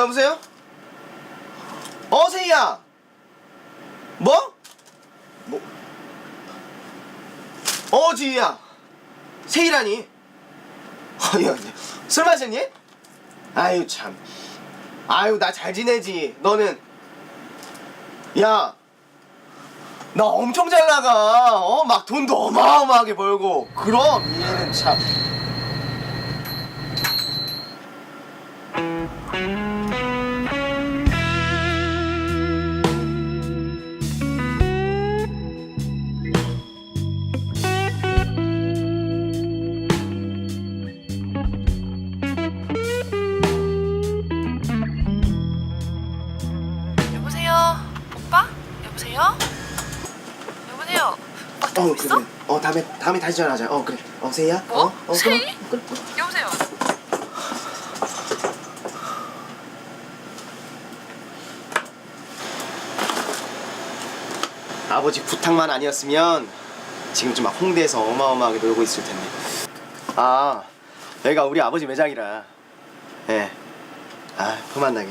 여보세요? 어, 세희야. 뭐? 뭐? 어, 지희야. 세희라니. 어, 야, 술 마셨니? 아유, 참. 아유, 나 잘 지내지. 너는? 야. 나 엄청 잘 나가. 어, 막 돈도 어마어마하게 벌고. 그럼 얘는 참. 다음에 다시 전화하자. 어, 그래. 어, 세희야. 뭐? 어, 어, 세희? 그래. 그래. 여보세요? 아버지 부탁만 아니었으면 지금쯤 막 홍대에서 어마어마하게 놀고 있을 텐데. 아, 여기가 우리 아버지 매장이라. 예. 아, 그만 나게.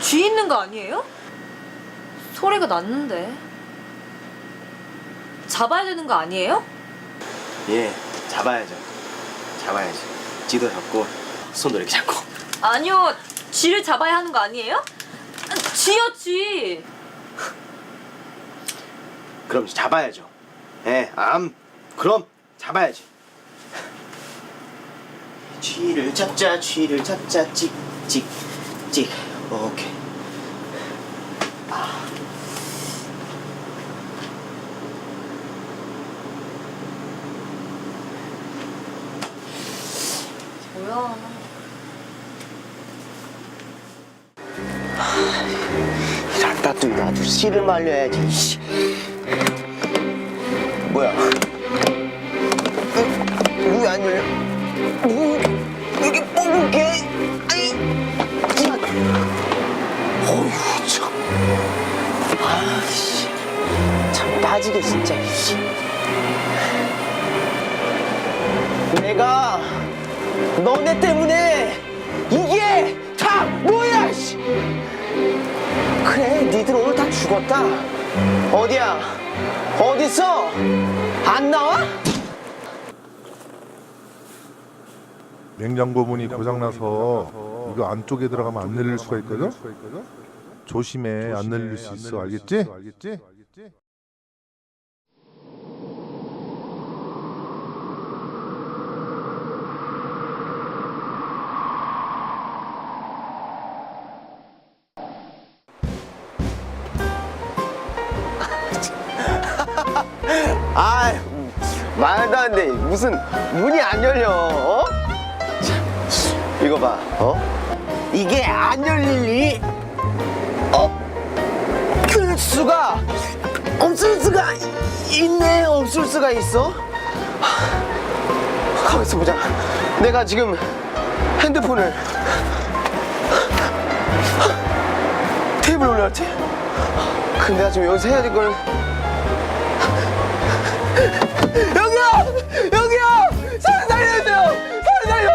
쥐 있는 거 아니에요? 소리가 났는데. 잡아야 되는 거 아니에요? 예, 잡아야죠. 잡아야지. 지도 잡고 손도 이렇게 잡고. 아니요, 쥐를 잡아야 하는 거 아니에요? 아, 쥐요, 쥐. 그럼 잡아야죠. 예, 암. 그럼 잡아야지. 쥐를 잡자, 쥐를 잡자, 찍, 찍, 찍. 오케이. 뭐야. 갖다 둔 아주 씨를 말려야지. 씨. 뭐야? 왜 안 열려? 문 이렇게 뽑을게. 아이, 야. 어휴 참. 참 빠지게 진짜. 씨. 내가 너네 때문에 이게 다 뭐야? 씨. 그래 니들 오늘 다 죽었다 어디야 어딨어 안 나와? 냉장고 문이 고장나서 이거 안쪽에 들어가면 안 열릴 수가 있거든? 조심해 안 열릴 수 있어 알겠지? 아 말도 안 돼 무슨 문이 안 열려 어? 참, 이거 봐 어? 이게 안 열릴리 어? 그럴 수가 없을 수가 있네 없을 수가 있어 가만있어 보자 내가 지금 핸드폰을 테이블에 올려놨지? 근데 내가 지금 여기서 해야 될걸 여기요! 여기요! 사람 살려주세요! 사람 살려!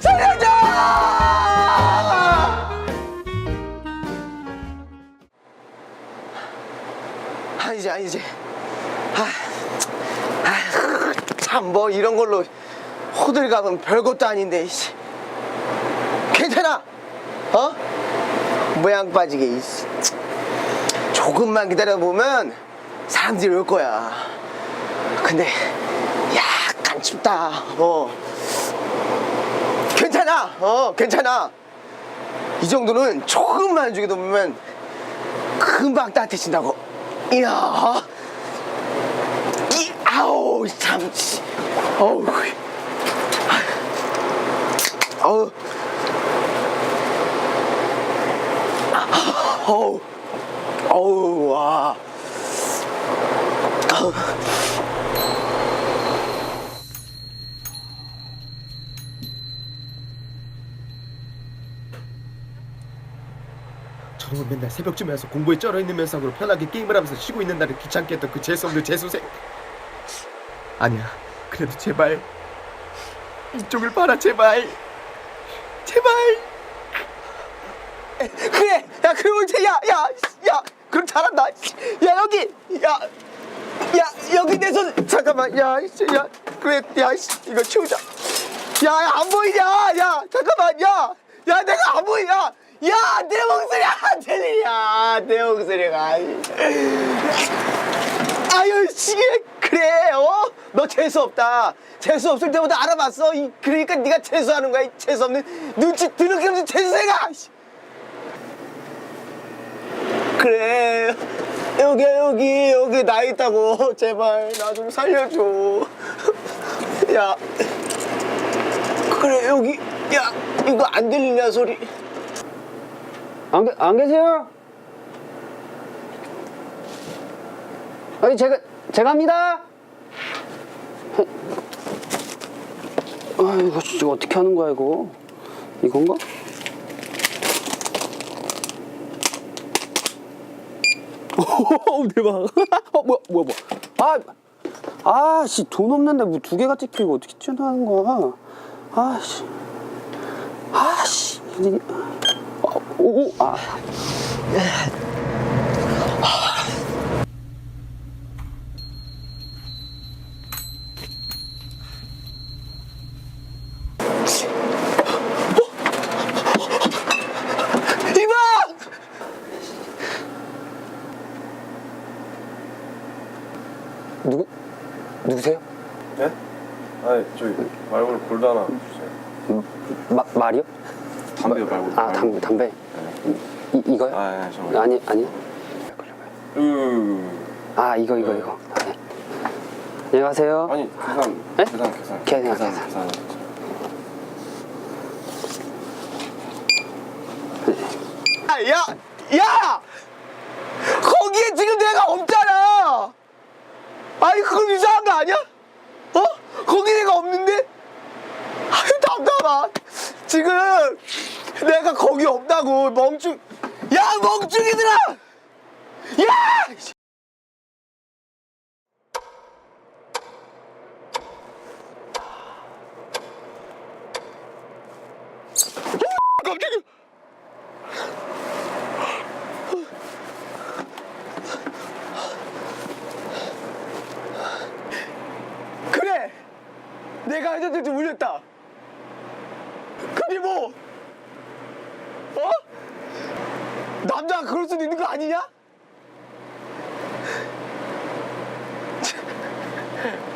살려줘! 아니지 아니지 참뭐 이런 걸로 호들갑은 별것도 아닌데 이씨. 괜찮아 어? 모양 빠지게 이씨. 조금만 기다려보면 사람들이 올 거야 근데 약간 춥다. 어. 괜찮아. 어, 괜찮아. 이 정도는 조금만 죽여도 보면 금방 따뜻해진다고. 이야. 이 아우 참. 씨. 어우. 어우. 어우. 어우 와. 아우. 저놈은 맨날 새벽쯤에 와서 공부에 쩔어있는 면상으로 편하게 게임을 하면서 쉬고 있는 나를 귀찮게 했던 그 재수 없는 재수생. 아니야 그래도 제발. 이쪽을 봐라 제발. 제발. 그래 야 옳지 야야 야 그럼 잘한다. 야 여기 야야 여기 내 손 잠깐만 야야 그래 야 씨, 이거 치우자. 야안 보이냐? 야 잠깐만 야야 내가 안 보이냐 야 내 목소리 안 들리냐? 내 목소리가. 아유 씨 그래 어 너 재수 없다. 재수 없을 때부터 알아봤어. 이, 그러니까 네가 재수하는 거야 이 재수 없는. 눈치 드럽게 없는 재수생아 씨. 그래 여기 여기 여기 나 있다고. 제발 나 좀 살려줘. 야 그래 여기. 야 이거 안 들리냐 소리 안, 계- 안 계세요? 아니 제가 제가 합니다. 아 이거 진짜 어떻게 하는 거야 이거? 이건가? 오 대박. 어 뭐야 뭐야 뭐야. 아, 아씨 돈 없는데 뭐 두 개가 찍히고 어떻게 튀어나가는 거야? 아씨. 아씨. 오, 오, 아. 누구 누구세요? 네? 아니 저기 말고는 골드 하나 주세요. 마, 말이요? 담배 말고. 아 담배 담배 이, 이거요? 아, 네, 정말. 아니 아니 으. 아 이거 이거 이거 아, 네. 안녕하세요 아니 계산. 네? 계산 계산. 계산, 계산 계산. 계산. 야, 야! 거기에 지금 내가 없잖아! 아니, 그건 이상한 거 아니야? 어? 거기 내가 없는데? 아유, 답답하. 지금 내가 거기 없다고, 멍충. 야, 멍충이들아! 야! 어, 깜짝이야. 그래! 내가 헤드한테 울렸다! 그게 뭐? 어? 남자가 그럴 수도 있는 거 아니냐?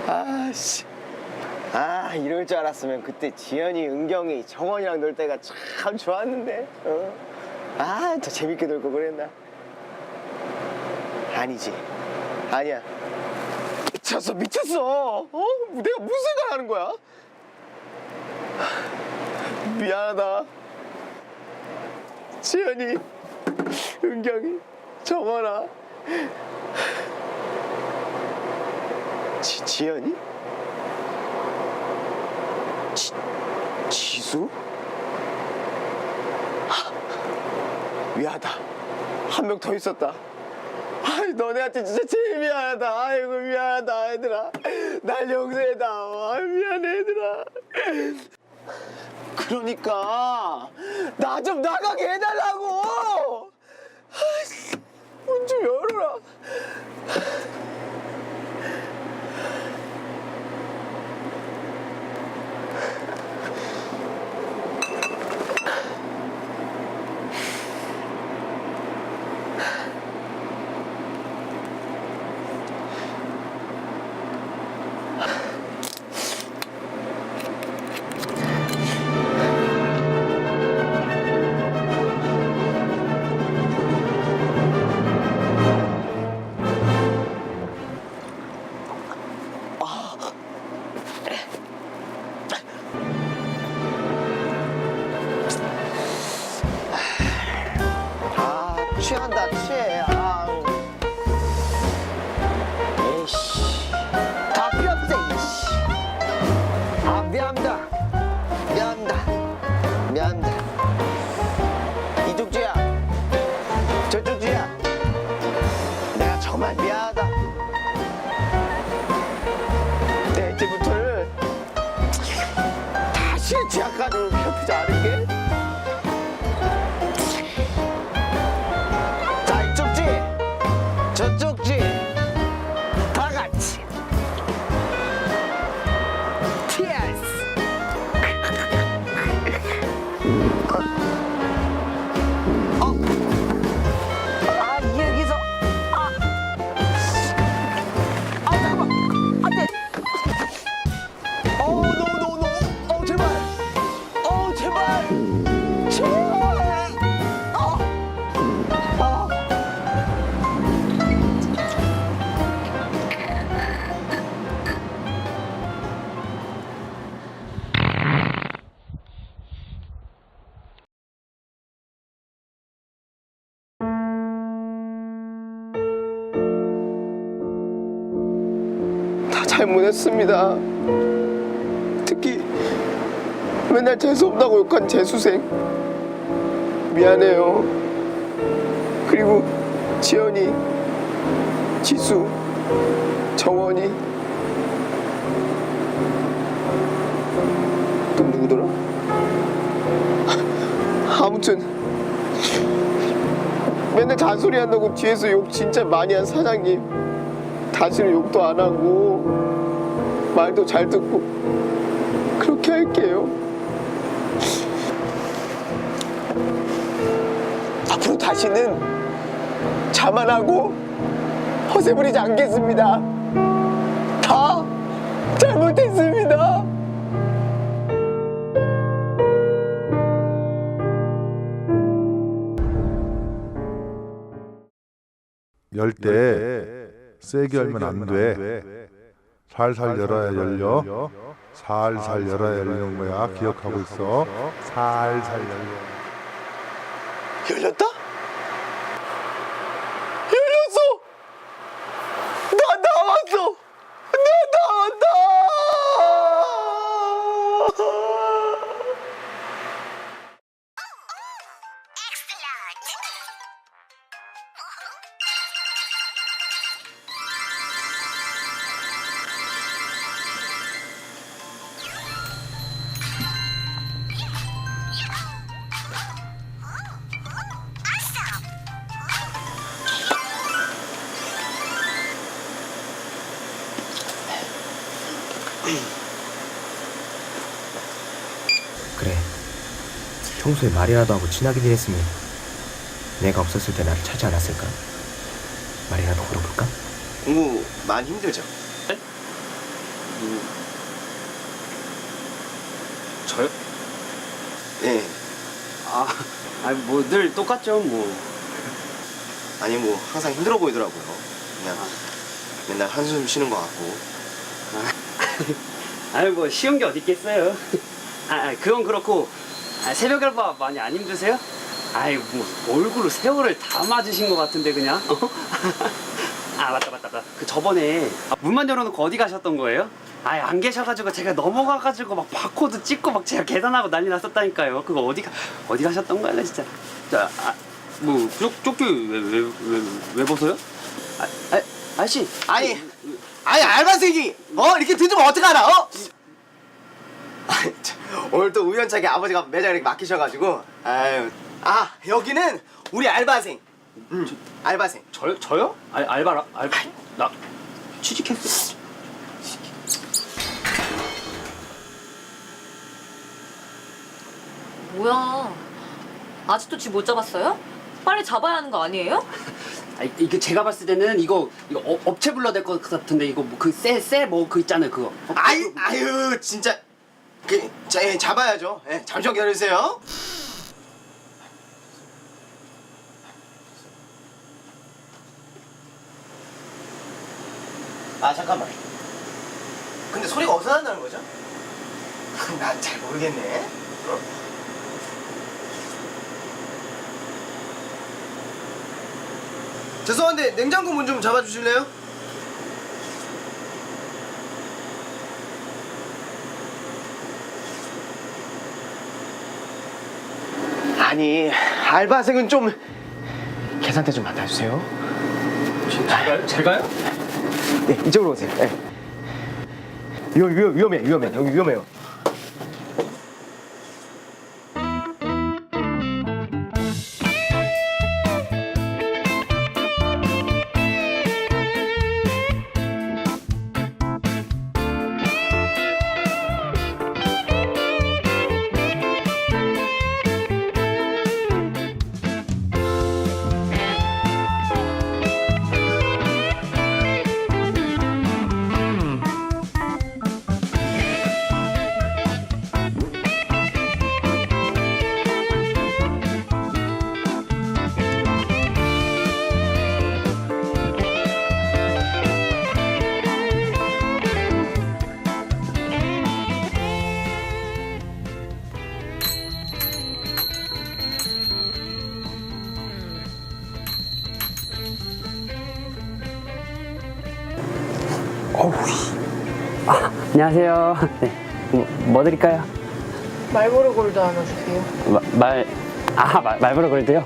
아씨. 아, 이럴 줄 알았으면 그때 지연이, 은경이, 정원이랑 놀 때가 참 좋았는데. 어? 아, 더 재밌게 놀고 그랬나? 아니지. 아니야. 미쳤어 미쳤어 어? 내가 무슨 생각하는 거야? 미안하다 지연이 은경이 정원아. 지, 지연이? 지, 지수? 하, 미안하다. 한 명 더 있었다. 아이 너네한테 진짜 제일 미안하다. 아이고 미안하다 얘들아. 날 용서해다. 아 미안해 얘들아. 그러니까 나 좀 나가게 해달라고 문좀 잘못했습니다. 특히 맨날 재수 없다고 욕한 재수생 미안해요. 그리고 지연이, 지수, 정원이 또 누구더라? 아무튼 맨날 잔소리 한다고 뒤에서 욕 진짜 많이 한 사장님 다시는 욕도 안 하고 말도 잘 듣고 그렇게 할게요. 앞으로 다시는 자만하고 허세 부리지 않겠습니다. 다 잘못했습니다. 열때 세게 열면 안 돼. 살살 열어야 열려. 살살 열어야 열리는 거야. 기억하고 있어. 살살 열려. 열렸다? 평소에 말이라도 하고 친하게 지냈으면 내가 없었을 때 나를 찾지 않았을까? 말이라도 걸어볼까? 공부 많이 힘들죠? 저요? 네. 아, 아니 뭐 늘 똑같죠 뭐. 아니 뭐 항상 힘들어 보이더라고요. 그냥 맨날 한숨 쉬는 것 같고. 아니 뭐 쉬운 게 어디 있겠어요. 아, 아, 그건 그렇고 아, 새벽 알바 많이 안 힘드세요? 아이 뭐 얼굴로 세월을 다 맞으신 것 같은데 그냥. 어? 아 맞다 맞다 맞다. 그 저번에 아, 문만 열어놓고 어디 가셨던 거예요? 아예 안 계셔가지고 제가 넘어가가지고 막 바코드 찍고 막 제가 계산하고 난리 났었다니까요. 그거 어디 가 어디 가셨던 거야 진짜. 자, 아, 뭐 쫓, 쫓기 왜왜 왜 왜 벗어요? 아, 아 아저씨 아니, 아니 알바생이 어 이렇게 늦으면 어떡하나 어? 아이, 참, 오늘 또 우연찮게 아버지가 매장 이렇게 막히셔가지고 아유 아 여기는 우리 알바생 음, 알바생 저요 저요? 알 알바라 알바 나 취직했어요. 뭐야? 아직도 쥐못 잡았어요? 빨리 잡아야 하는 거 아니에요? 아 이거 제가 봤을 때는 이거 이거 어, 업체 불러야 될 것 같은데 이거 뭐 그쎄쎄 뭐 그 있잖아요 그거. 어, 아유 아유 진짜 그 자, 예, 잡아야죠 예, 잠시만 기다려주세요 아 잠깐만 근데 소리가 어디서 난다는 거죠? 난 잘 모르겠네 어? 죄송한데 냉장고 문 좀 잡아주실래요? 아니 알바생은 좀 계산대 좀 맡아주세요. 제가요? 제가요? 네 이쪽으로 오세요. 네. 위험 위험 위험해 위험해 여기 위험해요. 안녕하세요. 네. 뭐, 뭐 드릴까요? 말보로 골드 하나 주세요. 마, 말, 아, 말, 말보로 그래도요?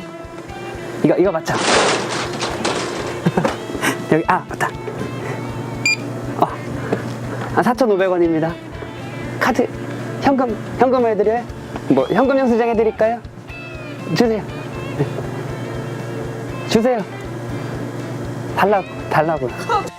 이거, 이거 맞죠? 여기, 아, 맞다. 어, 아, 4,500원입니다. 카드, 현금, 현금 해드려요? 뭐, 현금 영수증 해드릴까요? 주세요. 네. 주세요. 달라고, 달라고요.